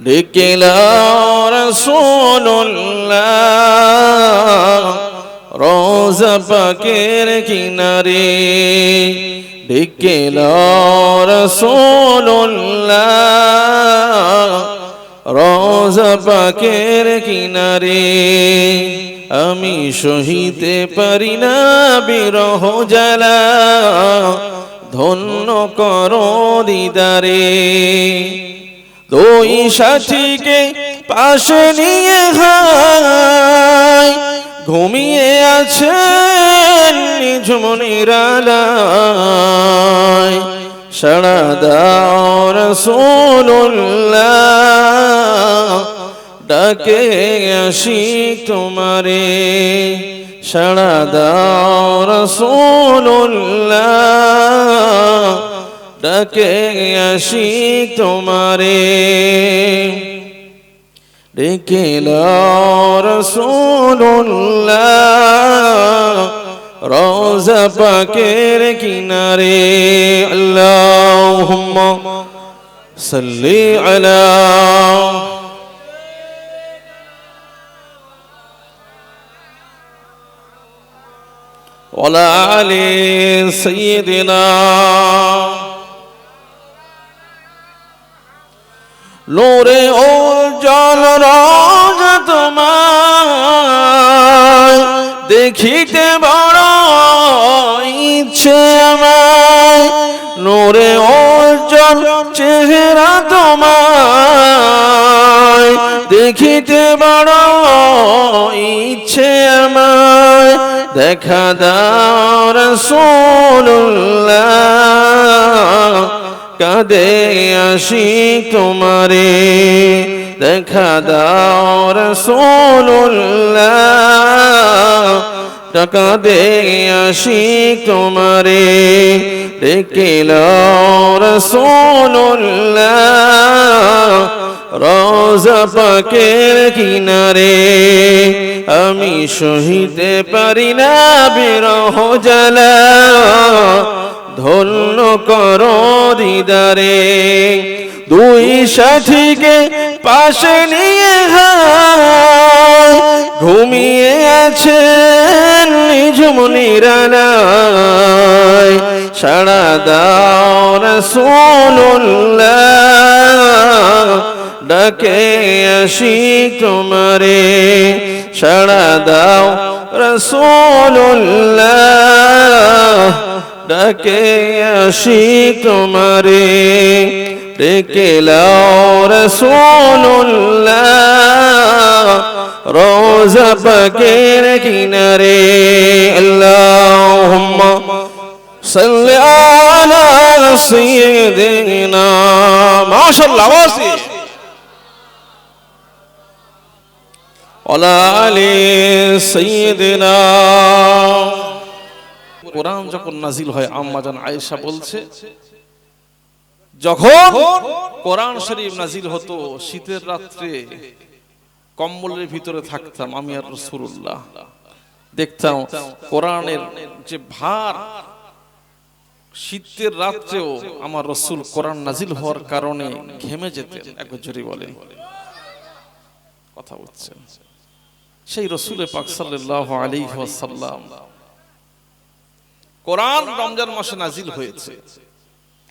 ডেকেলা রসুল্লাহ রোজা পাকের কিনারে। ডেকেলা রসুল্লাহ রোজা পাকের কিনারে। আমি সহিতে পারি না বিরহ জ্বালা, ধন্য করো দিদারে। দুই সাথীকে পাশে নিয়ে হাই। ঘুমিয়ে আছেন নিজ মনিরালায় সাড়া দাও রসুল্লাহ ডাকে আসি তোমারে। সাড়া দাও রসুল্লাহ ডাকে আসি তোমারে ডেকে রসুল্লাহ রোজা পাকের কিনারে আল্লাহুম্মা সাল্লি আলা وعلى آل سيدنا ও জল চেহারা তোমার দেখিতে বড় ইচ্ছে আমায়। দেখা দাও রসুল্লাহ কাদে আসি তোমারে। দেখা দাও রসুল্লাহ টাকা দে আসি তোমারে। রসুল্লাহ রোজা কিনারে। আমি সহিতে পারি না বিরহ জ্বালা, ধন্য কর দিদারে। দুই সাথীকে পাশে নিয়ে ঘুমিয়ে আছেন নিজ মনিরালায় সাড়া দাও রসুল্লাহ ডাকে আসি তোমারে। সাড়া দাও রসুল্লাহ ডাকে আসি তোমারে। ডেকে রসুল্লাহ রোজা পাকের কিনারে। আল্লাহুম্মা সাল্লি আলা সাইয়্যিদিনা। মাশাআল্লাহ ওয়াসি কোরআন যখন নাজিল হয় আম্মাজান আয়েশা বলছে যখন কোরআন শরীফ নাজিল হতো শীতের রাত্রে কম্বলের ভিতরে থাকতাম আমি আর রসুল্লাহ দেখতাম কোরআনের যে ভার শীতের রাত্রেও আমার রসুল কোরআন নাজিল হওয়ার কারণে ঘেমে যেতেন এক জোরে বলে। কথা বলছেন। সেই রসুলের পাক সাল্লাল্লাহু আলাইহি ওয়াসাল্লাম কোরআন রমজান মাসে নাজিল হয়েছে।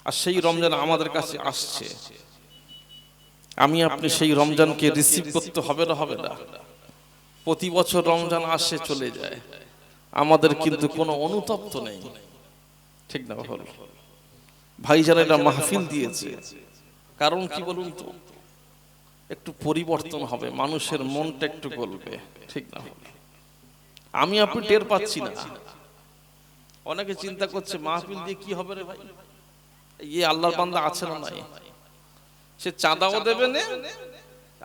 আর সেই রমজান আমাদের কাছে আসছে। আমি আপনি সেই রমজানকে রিসিভ করতে হবে না হবে না। প্রতি বছর রমজান আসে, চলে যায়। আমাদের কিন্তু কোনো অনুতপ্ত নেই। ঠিক না যারা এটা মাহফিল দিয়েছে। কারণ কি বলুন তো? একটু পরিবর্তন হবে, মানুষের মনটা একটু গলবে। ঠিক না আমি আপনি টের পাচ্ছি না। অনেকে চিন্তা করছে, মাহফিল দিয়ে কি হবে রে ভাই? ইয়ে আল্লাহর বান্দা আছে না নাই? সে চাঁদাও দেবে না?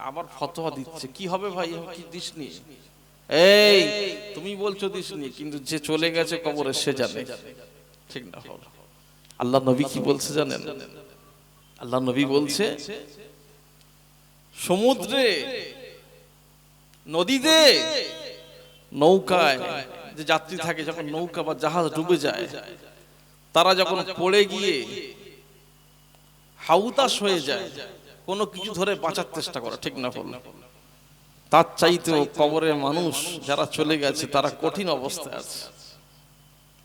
আবার ফতোয়া দিচ্ছে। কি হবে ভাই? কি এই তুমি বলছো কিন্তু যে চলে গেছে কবরে সে জানে। ঠিক না হল। আল্লাহ নবী কি বলছে জানেন? আল্লাহ নবী বলছে সমুদ্রে নদীতে নৌকায় যে যাত্রী থাকে যখন নৌকা বা জাহাজ ডুবে যায় তারা যখন পড়ে গিয়ে হাউতাস হয়ে যায়, কোনো কিছু ধরে বাঁচার চেষ্টা করে, ঠিক না বল? তার চাইতেও কবরে মানুষ যারা চলে গেছে, তারা কঠিন অবস্থায় আছে।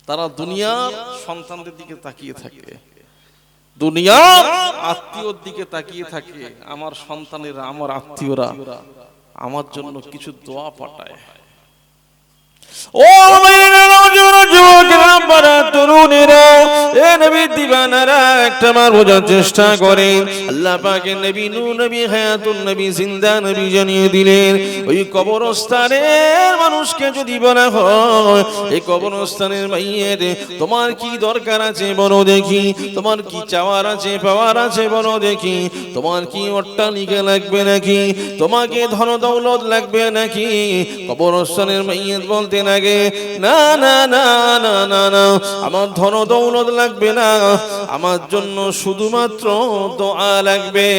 তারা দুনিয়ার সন্তানদের দিকে তাকিয়ে থাকে, দুনিয়ার আত্মীয়র দিকে তাকিয়ে থাকে, আমার সন্তানেরা, আমার আত্মীয়রা আমার জন্য কিছু দোয়া পাঠায়। ও বারা মানুষকে যদি বলা হয় এই কবরস্থানের মাইয়ের, তোমার কি দরকার আছে বলো দেখি, তোমার কি চাওয়ার আছে, পাওয়ার আছে বলো দেখি, তোমার কি অট্টালিকা লাগবে নাকি, তোমাকে ধন দৌলত লাগবে নাকি? কবরস্থানের মাইয়ের বলতে লাগে, না না না না না না আমার ধন দৌলত লাগবে না। আমার জন্য শুধুমাত্র দোয়া লাগবে।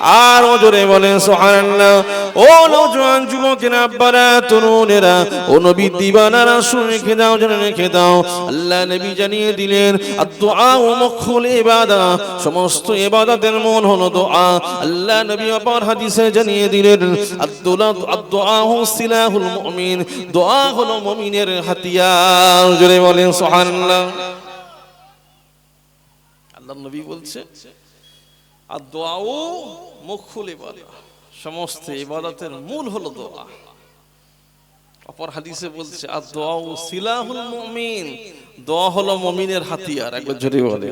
আর জোরে বলে সুবহানাল্লাহ। ও নওজোয়ান যুবকেরা, আব্বারা, তরুণেরা, ও নবী দিবানারা, শুনে রেখে দাও, জেনে রেখে দাও। আল্লাহ নবী জানিয়ে দিলেন ও ইবাদা, সমস্ত ইবাদতের মন হলো দোয়া। আল্লাহ নবী অপর হাদিসে জানিয়ে দিলেন সিলাহুল মুমিন, দোয়া হলো মুমিনের হাতিয়ার। জোরে বলেন, সুবহানাল্লাহ। আল্লাহ নবী বলছে আর দোয়াও মুখুল ইবাদত সমস্ত ইবাদতের মূল হলো দোয়া। অপর হাদিসে বলছে আর দোয়াও সিলাহুল মুমিন। দোয়া হলো মুমিনের হাতিয়ার একবার জোরে বলে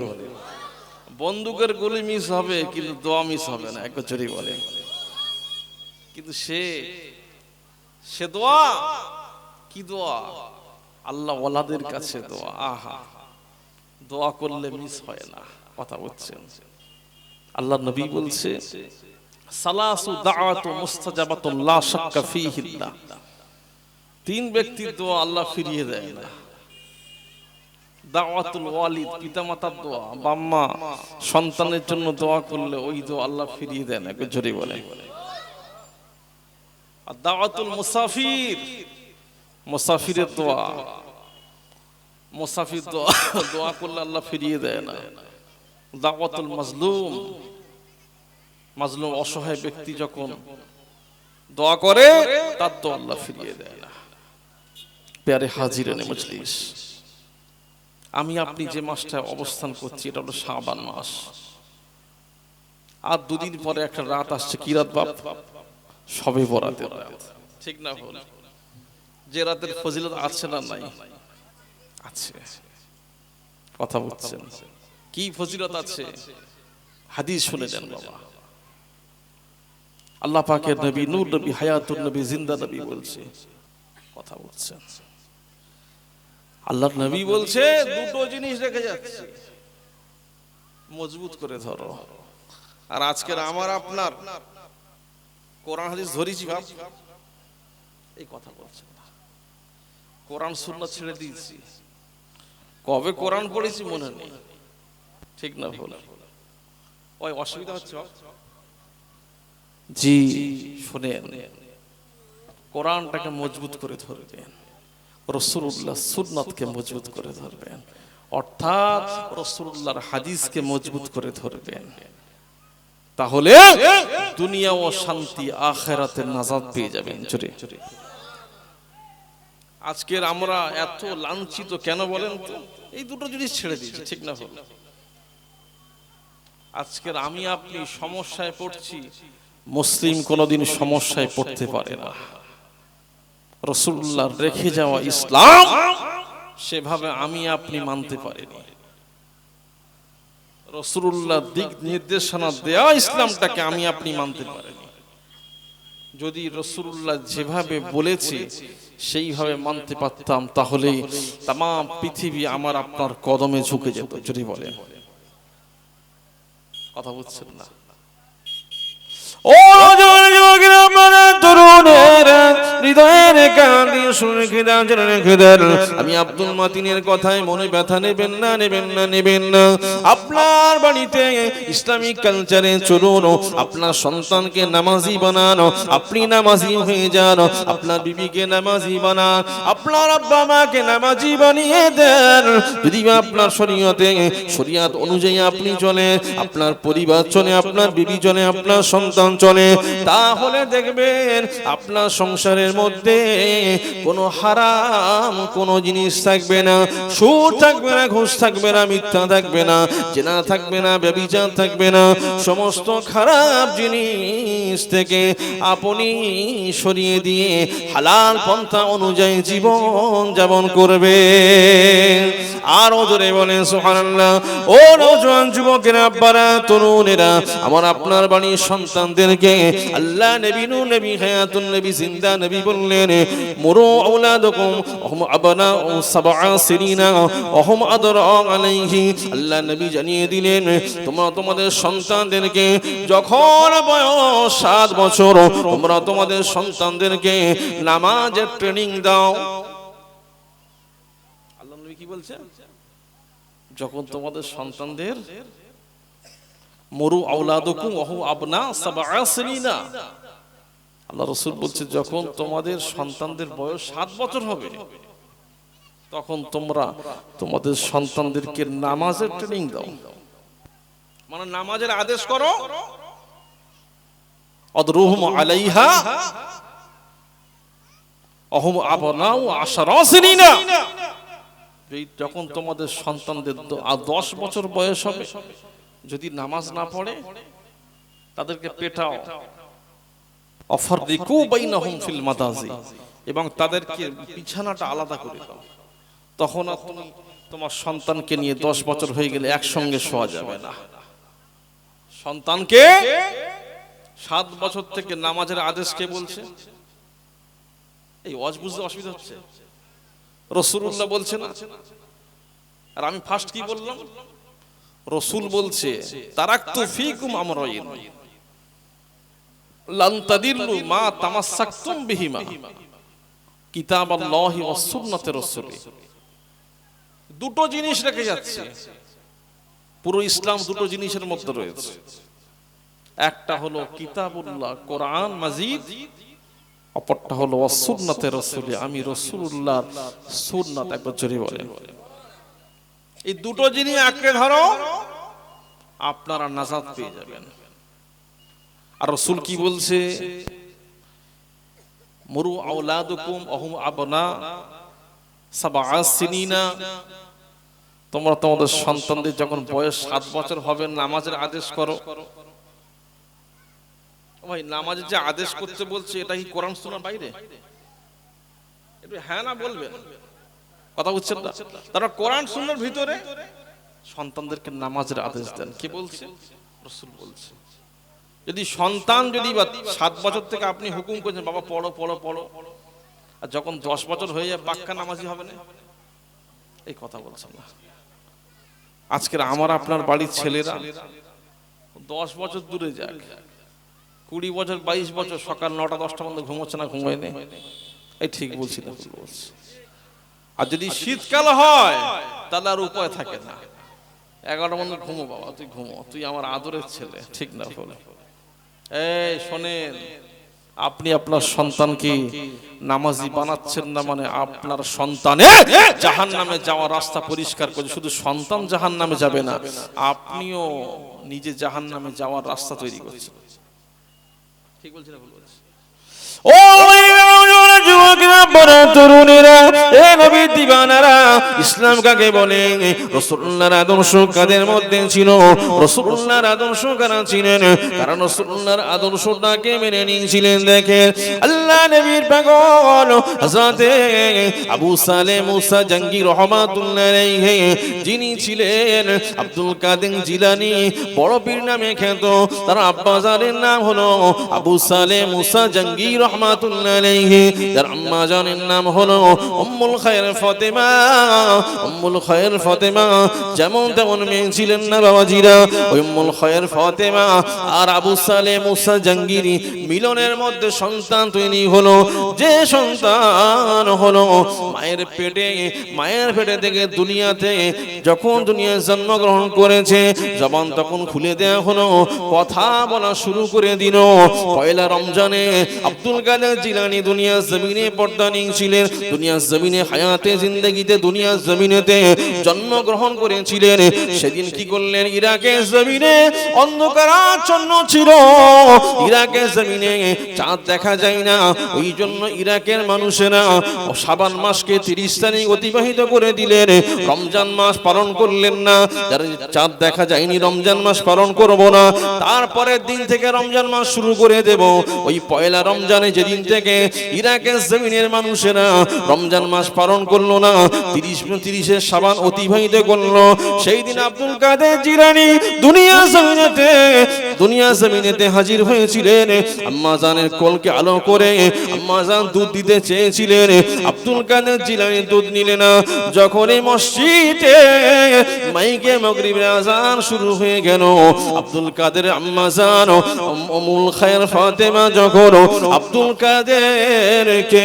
বন্দুকের গুলি মিস হবে কিন্তু দোয়া মিস হবে না একবার জোরে বলে কিন্তু সে সে দোয়া? কি দোয়া? আল্লাহ ওয়ালাদের কাছে দোয়া। আহা। দোয়া। করলে মিস হয় না কথা বলছেন। আল্লাহ নবী বলছে সালাসু শাক্কা তিন ব্যক্তির দোয়া আল্লাহ ফিরিয়ে দেয় না। দাওয়াতুল ওয়ালিদ, পিতামাতার দোয়া বাম্মা সন্তানের জন্য দোয়া করলে ওই দোয়া আল্লাহ ফিরিয়ে জোরে বলে আর দাওয়াতুল মুসাফির, মুসাফিরের দোয়া, মুসাফির দোয়া দোয়া করলে আল্লাহ ফিরিয়ে দেয় না। দাওয়াতুল মাজলুম মাজলুম অসহায় ব্যক্তি যখন দোয়া করে তার তো আল্লাহ ফিরিয়ে দেয় না। প্যারে হাজিরানে মজলিস। আমি আপনি যে মাসটায় অবস্থান করছি এটা হলো শাবান মাস। আর দুদিন পরে একটা রাত আসছে কি রাত বাপ? সবে বরাতের রাত। ঠিক না বল যে রাতের ফজিলত আছে না নাই? আছে। কথা বলছেন কি ফজিলত আছে? হাদিস শুনে দেন বাবা। আল্লাহ পাকের নবী, নূর নবী হায়াতুর নবী, জিন্দা নবী বলছে। কথা বলছেন আল্লাহ নবী বলছে, দুটো জিনিস রেখে যাচ্ছে। মজবুত করে ধরো। আর আজকের আমার আপনার কোরআন হাদিস ধরেছি ভাব। এই কথা বলছেন না। কোরআন শূন্য ছেড়ে দিয়েছি। কবে কোরআন পড়েছি মনে নেই। ঠিক না ভুল। ওই অসুবিধা হচ্ছে? জি শুনেন কোরআনটাকে মজবুত করে ধরবেন রসুল্লাহ সুন্নতকে মজবুত করে ধরবেন, অর্থাৎ রসুল্লাহর হাদিসকে মজবুত করে ধরবেন। তাহলে দুনিয়া ও শান্তি আখেরাতের নাজাদ পেয়ে যাবেন জোরে। আজকের আমরা এত লাঞ্ছিত কেন বলেন তো? এই দুটো জিনিস ছেড়ে দিয়েছি, ঠিক না আজকের আমি আপনি সমস্যায় পড়ছি মুসলিম কোনোদিন সমস্যায় পড়তে পারে না। রসুল্লাহ রেখে যাওয়া ইসলাম সেভাবে আমি আপনি মানতে পারিনি। রসুল্লাহ দিক নির্দেশনা দেয়া ইসলামটাকে আমি আপনি মানতে পারিনি। যদি রসুল্লাহ যেভাবে বলেছে সেইভাবে মানতে পারতাম তাহলে তাম পৃথিবী আমার আপনার কদমে ঝুঁকে যেত, যদি বলেন। কথা বুঝছেন না? ও নজর যুবকেরা আপনারা তরুণেরা হৃদয়ের কান শুনে রেখে দেন দেন আমি আব্দুল মাতিনের কথায় মনে ব্যথা নেবেন না নেবেন না নেবেন না। আপনার বাড়িতে ইসলামিক কালচারে চলুন, আপনার সন্তানকে নামাজি বানানো, আপনি নামাজি হয়ে যান, আপনার বিবিকে নামাজি বানান, আপনার আব্বা মাকে নামাজি বানিয়ে দেন। যদি আপনার শরীয়তে, শরিয়াত অনুযায়ী আপনি চলে, আপনার পরিবার চলে, আপনার বিবি চলে, আপনার সন্তান চলে, তাহলে দেখবেন আপনার সংসারের মধ্যে কোনো হারাম কোনো জিনিস থাকবে না। সুর থাকবে না, ঘুষ থাকবে না, মিথ্যা থাকবে না, জেনা থাকবে না, ব্যবিচার থাকবে না। সমস্ত খারাপ জিনিস থেকে আপনি সরিয়ে দিয়ে হালাল পন্থা অনুযায়ী জীবন যাপন করবে। আর ওজরে বলেন, সুবহানাল্লাহ। ও নওজোয়ান যুবকেরা, আব্বারা, তরুণেরা, আমার আপনার বাড়ির সন্তানদেরকে আল্লাহ নবী নূর, নবী হায়াতুন, নবী জিন্দা, নবী বললেন, মুরু আওলাদাকুম ওহুম আবনা সাবআ সিনিনা ওহুম আদরা আলাইহি। আল্লাহ নবী জানিয়ে দিলেন, তোমরা তোমাদের সন্তানদেরকে, যখন বয়স সাত বছর, তোমরা তোমাদের সন্তানদেরকে নামাজের ট্রেনিং দাও। আল্লাহ নবী কি বলছে যখন তোমাদের সন্তানদের, মরু আউলাদুকুম ওহু আবনা সাবআ সিনিনা। আল্লাহ রসুল বলছে, যখন তোমাদের সন্তানদের বয়স সাত বছর হবে, তখন তোমরা তোমাদের সন্তানদেরকে নামাজের ট্রেনিং দাও। মানে নামাজের আদেশ করো, অদরুহুম আলাইহা অহম আবনাউ আশারা সিনিনা। এই যখন তোমাদের সন্তানদের দশ বছর বয়স হবে, যদি নামাজ না পড়ে, তাদেরকে পেটাও। Offer Riku বাইনাহুম feel মাদাজি। এবং তাদেরকে বিছানাটা আলাদা করে দাও। তখন আর তুমি তোমার সন্তানকে নিয়ে দশ বছর হয়ে গেলে একসঙ্গে শোয়া যাবে না। সন্তানকে সাত বছর থেকে নামাজের আদেশ কে বলছে? এই অজ বুঝতে অসুবিধা হচ্ছে। রসুল্লাহ বলছে না? আর আমি ফার্স্ট কি বললাম? রসুল বলছে তারাক্তু ফিকুম আমরাইন। লান তাদিল্লু মা তামাসসাকতুম বিহিমা। কিতাবাল্লাহি ওয়াস সুন্নাতে রাসূলি। দুটো জিনিস রেখে যাচ্ছে। পুরো ইসলাম দুটো জিনিসের মধ্যে রয়েছে। একটা হলো কিতাবুল্লাহ, কোরআন মাজিদ। অপরটা হলো অসুন্নাতে রসুলি, আমি রসুল্লাহর সুন্নাত একবার জোরে বলেন। এই দুটো জিনিস আঁকড়ে ধরো, আপনারা নাজাদ পেয়ে যাবেন। আর রসুল কি বলছে? মরু আওলাদুকুম অহুম আবনা সাবা তোমরা তোমাদের সন্তানদের যখন বয়স সাত বছর হবে, নামাজের আদেশ করো। ভাই, নামাজের যে আদেশ করতে বলছে, এটা কি কোরআন শোনার বাইরে? একটু হ্যাঁ না বলবেন। কথা বুঝছেন না? তারা কোরআন শোনার ভিতরে সন্তানদেরকে নামাজের আদেশ দেন। কি বলছে? রসুল বলছে। যদি সন্তান যদি বা সাত বছর থেকে আপনি হুকুম করছেন, বাবা, পড়ো পড়ো পড়ো। আর যখন দশ বছর হয়ে যায়, পাক্কা নামাজি হবে না? এই কথা বলছেন না। আজকের আমার, আপনার বাড়ির ছেলেরা দশ বছর দূরে যাক। কুড়ি বছর, বাইশ বছর, সকাল নটা, দশটা মধ্যে ঘুমোচ্ছে না, ঘুমোয় নেই? এই ঠিক বলছি না আর যদি শীতকাল হয়, তাহলে আর উপায় থাকে না। এগারোটা মধ্যে ঘুমো, বাবা, তুই ঘুমো, তুই আমার আদরের ছেলে, ঠিক না বলে শোনেন, আপনি আপনার সন্তানকে নামাজি বানাচ্ছেন না মানে আপনার সন্তানে জাহান নামে যাওয়ার রাস্তা পরিষ্কার করে, শুধু সন্তান জাহান নামে যাবে না, আপনিও নিজে জাহান নামে যাওয়ার রাস্তা তৈরি করছেন। ঠিক বলছি না ভুল বলছি? যুবকেরা বড় তরুণেরা। এ নবী দিবানারা, ইসলাম কাকে বলে? রাসূলুল্লাহর আদর্শ কাদের মধ্যে ছিল? রাসূলুল্লাহর আদর্শ কারা ছিলেন? কারণ রাসূলুল্লাহর আদর্শটাকে মেনে নিয়েছিলেন দেখেন। আল্লাহ নবীর পাগল, হযরতে আবু সালে মুসা জঙ্গি রহমাতুল্লাহ আলাইহি, যিনি ছিলেন আব্দুল কাদের জিলানী, বড় পীর নামে খ্যাত। তার আব্বাজারের নাম হলো আবু সালে মুসা জঙ্গি রহমাতুল্লাহ আলাইহি। যার আম্মা জানের নাম হলো উম্মুল খায়ের ফতেমা। উম্মুল খায়ের ফতেমা, যেমন তেমন মেয়ে ছিলেন না বাবাজিরা। ওই উম্মুল খায়ের ফতেমা আর আবু সালে মুসা জাঙ্গিরি মিলনের মধ্যে সন্তান তৈরি হলো। যে সন্তান হলো মায়ের পেটে মায়ের পেটে থেকে দুনিয়াতে যখন দুনিয়ায় জন্মগ্রহণ করেছে, জবান তখন খুলে দেয়া হলো, কথা বলা শুরু করে দিল। পয়লা রমজানে আব্দুল কাদের জিলানি দুনিয়ার জমিনে পর্দা নিয়েছিলেন, দুনিয়ার জমিনে হায়াতে, জিন্দগিতে, দুনিয়ার জমিনেতে জন্মগ্রহণ করেছিলেন। সেদিন কি করলেন? ইরাকের জমিনে অন্ধকারাচ্ছন্ন ছিল। ইরাকের জমিনে চাঁদ দেখা যায় না। ওই জন্য ইরাকের মানুষেরা ও শাবান মাসকে তিরিশ তারিখ অতিবাহিত করে দিলেন। রমজান মাস পালন করলেন না। যারা চাঁদ দেখা যায়নি, রমজান মাস পালন করব না। তারপরের দিন থেকে রমজান মাস শুরু করে দেব। ওই পয়লা রমজানে যেদিন থেকে ইরাকের জমিনের মানুষেরা। রমজান মাস পালন করল না, তিরিশ তিরিশের সাবান অতিবাহিত করল। সেই দিন আব্দুল কাদের জিরানি দুনিয়া জমিনেতে দুনিয়া জমিনেতে হাজির হয়েছিলেন। আম্মা কোলকে আলো করে আম্মা জান দুধ দিতে চেয়েছিলেন। আব্দুল কাদের জিলানি দুধ নিলে না। যখন এই মসজিদে মাইকে মগরিবের আজান শুরু হয়ে গেল, আব্দুল কাদের আম্মা জান অমুল খায়ের ফাতেমা যখন আব্দুল কাদেরকে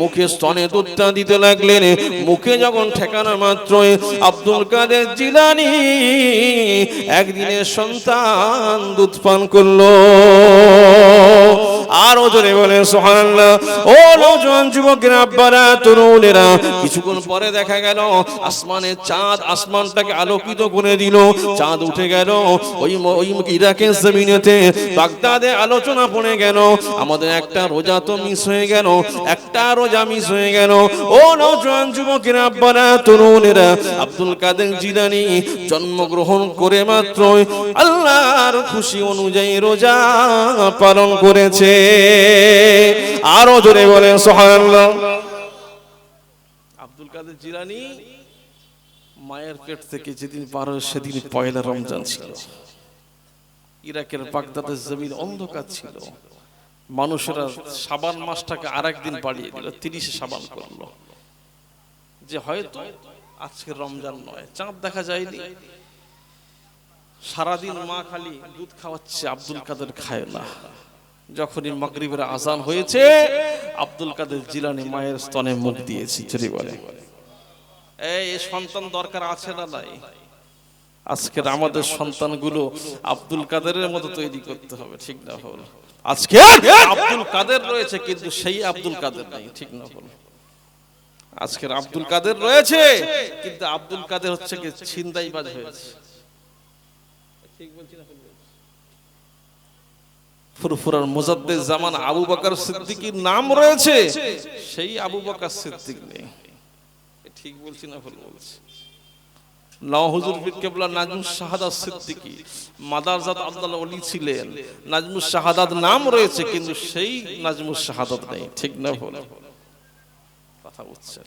মুখে স্তনে দুধটা দিতে লাগলেন। মুখে যখন ঠেকানো মাত্রই আব্দুল কাদের জিলানি একদিনের সন্তান দুধ পান করল। আরও জোরে বলে সোহানাল্লাহ ও নৌজওয়ান যুবকের আব্বারা, তরুণেরা, কিছুক্ষণ পরে দেখা গেল, আসমানের চাঁদ আসমানটাকে আলোকিত করে দিল। চাঁদ উঠে গেল, ওই ওই ইরাকের জমিনেতে। বাগদাদে আলোচনা পড়ে গেল, আমাদের একটা রোজা তো মিস হয়ে গেল। একটা হয়ে গেল। ও যুবকের, আব্বারা, তরুণেরা, আব্দুল কাদের জন্মগ্রহণ করে মাত্রই আল্লাহর খুশি অনুযায়ী রোজা পালন করেছে। আরও জোরে সোহানাল্লাহ আব্দুল কাদের মায়ের পেট থেকে যেদিন পার সেদিন পয়লা রমজান ছিল। ইরাকের বাগদাদের জমিন অন্ধকার ছিল। মানুষেরা সাবান মাসটাকে আর একদিন বাড়িয়ে দিল, তিরিশে সাবান করল। যে হয়তো আজকে রমজান নয়, চাঁদ দেখা যায়নি। সারাদিন মা খালি দুধ খাওয়াচ্ছে, আব্দুল কাদের খায় না। যখনই মগরিবের আজান হয়েছে, আব্দুল কাদের জিলানি মায়ের স্তনে মুখ দিয়েছি চুরি বলে। এই সন্তান দরকার আছে না নাই? আজকের আমাদের সন্তানগুলো আব্দুল কাদেরের মতো তৈরি করতে হবে, ঠিক না হল আজকে আব্দুল কাদের রয়েছে কিন্তু সেই আব্দুল কাদের নাই ঠিক না হল আজকের আব্দুল কাদের রয়েছে কিন্তু আব্দুল কাদের হচ্ছে কি ছিনতাইবাজ হয়েছে। ঠিক বলছি না ফুরফুরার মুজাদ্দেদ জামান আবু বকর সিদ্দিকীর নাম রয়েছে সেই আবু বকর সিদ্দিক নেই। ঠিক বলছি না ভুল বলছি। নওহুজুর পীর কেবলা নাজমুস শাহাদাত সিদ্দিকী মাদারজাত আব্দুল্লাহ ওলি ছিলেন। নাজমুস শাহাদাত নাম রয়েছে, কিন্তু সেই নাজমুস শাহাদাত নেই। ঠিক না বলে কথা বুঝছেন।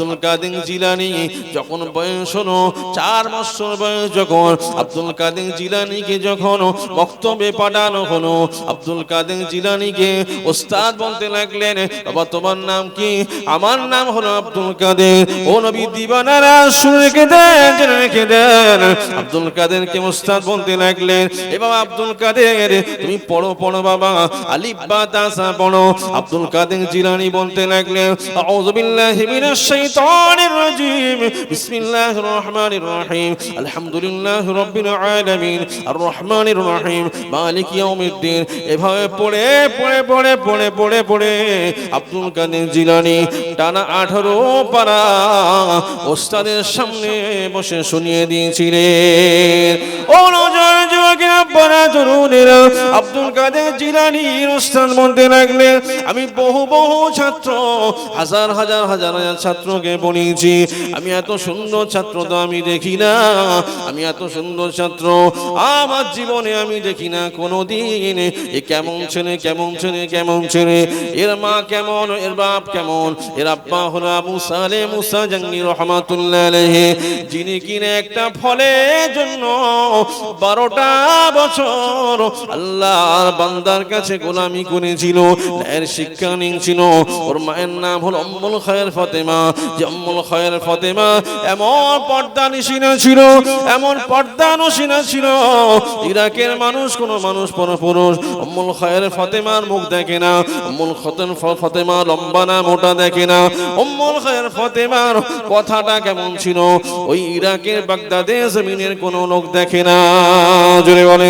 কাদের জিলানি যখন বয়স হলো, চার বছর বয়স যখন, আব্দুল কাদের জিলানিকে যখন বক্তব্যে পাঠানো হলো, আব্দুল কাদের জিলানিকে ওস্তাদ বলতে লাগলেন, বাবা, তোমার নাম কি? আমার নাম হলো আব্দুল কাদের। ও নবী, দিবানারা শুনে দেন জেনে রেখে দেন। আব্দুল কাদেরকে ওস্তাদ বলতে লাগলেন, এ বাবা, আব্দুল কাদের, তুমি পড়ো পড়ো বাবা, আলিফ বা তাসা পড়ো। আব্দুল কাদের জিলানি বলতে লাগলেন, আউযু বিল্লাহি মিনাশ রাজিম বিসমিল্লাহির রহমানির রহিম আলহামদুলিল্লাহি রাব্বিল আলামিন. আর রহমানির রহিম মালিক ইয়াউমিদ্দিন. এভাবে পড়ে পড়ে পড়ে পড়ে পড়ে পড়ে আব্দুল কাদের জিলানি টানা আঠারো পারা ওস্তাদের সামনে বসে শুনিয়ে দিয়েছিলেন। ও নজর যুবক আব্বারা তরুণেরা আব্দুল কাদের জিলানির উস্তাদ বলতে লাগলেন আমি বহু বহু ছাত্র, হাজার হাজার হাজার হাজার ছাত্রকে পড়িয়েছি আমি এত সুন্দর ছাত্র তো আমি দেখি না, আমি এত সুন্দর ছাত্র আমার জীবনে আমি দেখি না কোনোদিন। এ কেমন ছেলে কেমন ছেলে কেমন ছেলে, এর মা কেমন, এর বাপ কেমন, এর আব্বা হলো আবু সালে মুসা জাঙ্গি রহমাতুল্লাহ যিনি কিনে একটা ফলের জন্য বারোটা বছর আল্লাহর বান্দার কাছে গোলামি করেছিল শিক্ষা নিয়েছিল। ওর মায়ের নাম হলো ফতেমা। যে ফতেমা এমন ছিল এমন ছিল। ইরাকের মানুষ, কোন মানুষ পর পুরুষ অম্মুল খায়ের ফতেমার মুখ দেখে না অম্মুল খতেন ফতেমা লম্বা না, মোটা দেখে না। অম্মুল খায়ের ফতেমার কথাটা কেমন ছিল? ওই ইরাকের বাগদাদে জমিনের কোন লোক দেখে না। জোরে বলে